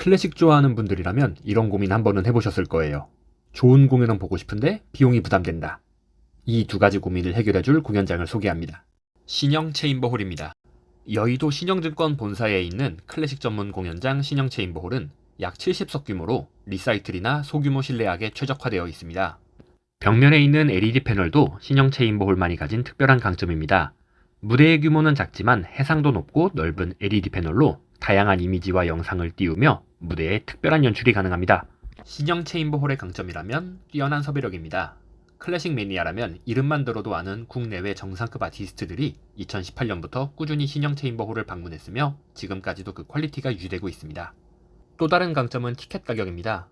클래식 좋아하는 분들이라면 이런 고민 한 번은 해보셨을 거예요. 좋은 공연은 보고 싶은데 비용이 부담된다. 이 두 가지 고민을 해결해줄 공연장을 소개합니다. 신영 체인버홀입니다. 여의도 신영증권 본사에 있는 클래식 전문 공연장 신영 체인버홀은 약 70석 규모로 리사이틀이나 소규모 실내악에 최적화되어 있습니다. 벽면에 있는 LED 패널도 신형 체인버홀만이 가진 특별한 강점입니다. 무대의 규모는 작지만 해상도 높고 넓은 LED 패널로 다양한 이미지와 영상을 띄우며 무대에 특별한 연출이 가능합니다. 신형 체인버홀의 강점이라면 뛰어난 섭외력입니다. 클래식 매니아라면 이름만 들어도 아는 국내외 정상급 아티스트들이 2018년부터 꾸준히 신형 체인버홀을 방문했으며 지금까지도 그 퀄리티가 유지되고 있습니다. 또 다른 강점은 티켓 가격입니다.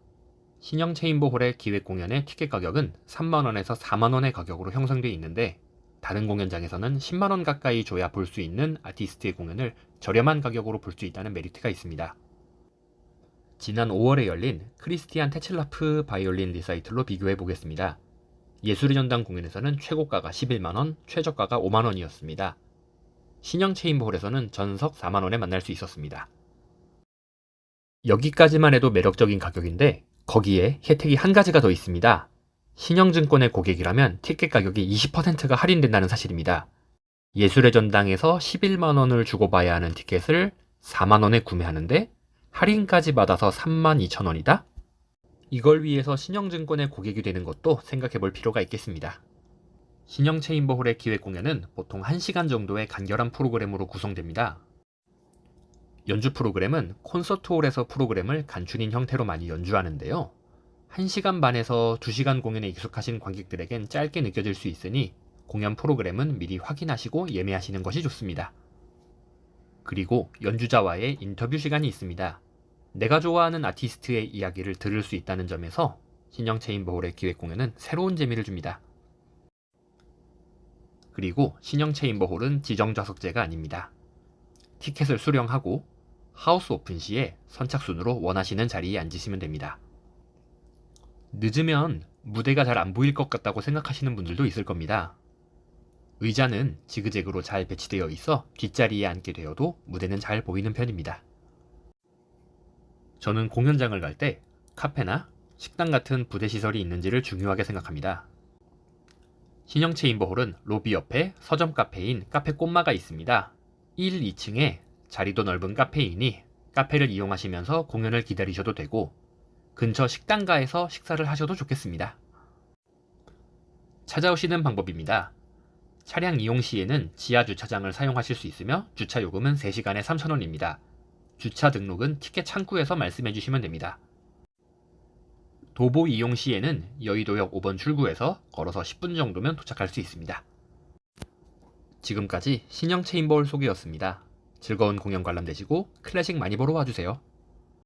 신형 체인버홀의 기획 공연의 티켓 가격은 3만원에서 4만원의 가격으로 형성되어 있는데 다른 공연장에서는 10만원 가까이 줘야 볼 수 있는 아티스트의 공연을 저렴한 가격으로 볼 수 있다는 메리트가 있습니다. 지난 5월에 열린 크리스티안 테칠라프 바이올린 리사이틀로 비교해 보겠습니다. 예술의 전당 공연에서는 최고가가 11만원, 최저가가 5만원이었습니다. 신형 체인버홀에서는 전석 4만원에 만날 수 있었습니다. 여기까지만 해도 매력적인 가격인데 거기에 혜택이 한 가지가 더 있습니다. 신영증권의 고객이라면 티켓 가격이 20%가 할인된다는 사실입니다. 예술의 전당에서 11만원을 주고 봐야 하는 티켓을 4만원에 구매하는데 할인까지 받아서 32,000원이다? 이걸 위해서 신영증권의 고객이 되는 것도 생각해 볼 필요가 있겠습니다. 신영 체인버홀의 기획 공연은 보통 1시간 정도의 간결한 프로그램으로 구성됩니다. 연주 프로그램은 콘서트홀에서 프로그램을 간추린 형태로 많이 연주하는데요. 1시간 반에서 2시간 공연에 익숙하신 관객들에겐 짧게 느껴질 수 있으니 공연 프로그램은 미리 확인하시고 예매하시는 것이 좋습니다. 그리고 연주자와의 인터뷰 시간이 있습니다. 내가 좋아하는 아티스트의 이야기를 들을 수 있다는 점에서 신형 체인 버홀의 기획 공연은 새로운 재미를 줍니다. 그리고 신형 체인 버홀은 지정 좌석제가 아닙니다. 티켓을 수령하고 하우스 오픈 시에 선착순으로 원하시는 자리에 앉으시면 됩니다. 늦으면 무대가 잘 안 보일 것 같다고 생각하시는 분들도 있을 겁니다. 의자는 지그재그로 잘 배치되어 있어 뒷자리에 앉게 되어도 무대는 잘 보이는 편입니다. 저는 공연장을 갈 때 카페나 식당 같은 부대 시설이 있는지를 중요하게 생각합니다. 신형 체 인버홀은 로비 옆에 서점 카페인 카페 꽃마가 있습니다. 1, 2층에 자리도 넓은 카페이니 카페를 이용하시면서 공연을 기다리셔도 되고 근처 식당가에서 식사를 하셔도 좋겠습니다. 찾아오시는 방법입니다. 차량 이용 시에는 지하 주차장을 사용하실 수 있으며 주차 요금은 3시간에 3,000원입니다. 주차 등록은 티켓 창구에서 말씀해 주시면 됩니다. 도보 이용 시에는 여의도역 5번 출구에서 걸어서 10분 정도면 도착할 수 있습니다. 지금까지 신형 체인볼 소개였습니다. 즐거운 공연 관람되시고 클래식 많이 보러 와주세요.